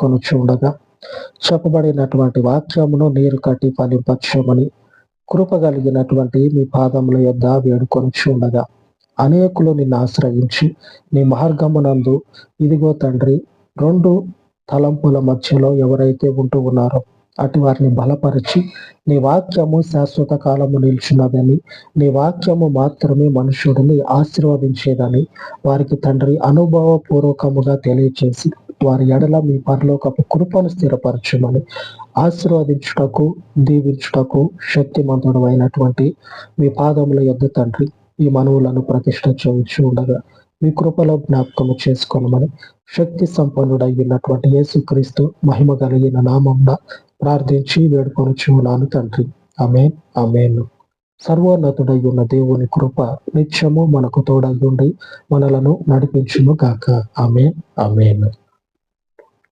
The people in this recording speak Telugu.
తీసుకొని ఉండగా చెప్పబడినటువంటి వాక్యమును నీరు కట్టి ఫలింపక్షమని కృపగలిగినటువంటి మీ పాదముల యొద్ద వేడుకొని ఉండగా అనేకులు నిన్ను ఆశ్రయించి నీ మార్గమునందు ఇదిగో తండ్రి రెండు తలంపుల మధ్యలో ఎవరైతే ఉంటూ ఉన్నారో అటు వారిని బలపరిచి నీ వాక్యము శాశ్వత కాలము నిలిచినదని నీ వాక్యము మాత్రమే మనుషుడిని ఆశీర్వదించేదని వారికి తండ్రి అనుభవపూర్వకముగా తెలియచేసి వారి ఎడల మీ పరలోకపు కృపను స్థిరపరచమని ఆశీర్వదించుటకు దీవించుటకు శక్తిమంతుడు అయినటువంటి మీ పాదముల యొద్ద తండ్రి ఈ మనవులను ప్రతిష్ట చేయించి ఉండగా మీ కృపలో జ్ఞాపకము చేసుకోనమని శక్తి సంపన్నుడయ్యున్నటువంటి యేసుక్రీస్తు మహిమ కలిగిన నామంన ప్రార్థించి వేడుకొనుచున్నాను తండ్రి. అమేన్ అమేన్ సర్వోన్నతుడై ఉన్న దేవుని కృప నిత్యము మనకు తోడయ్యుండి మనలను నడిపించును గాక. ఆమె ఆమెను.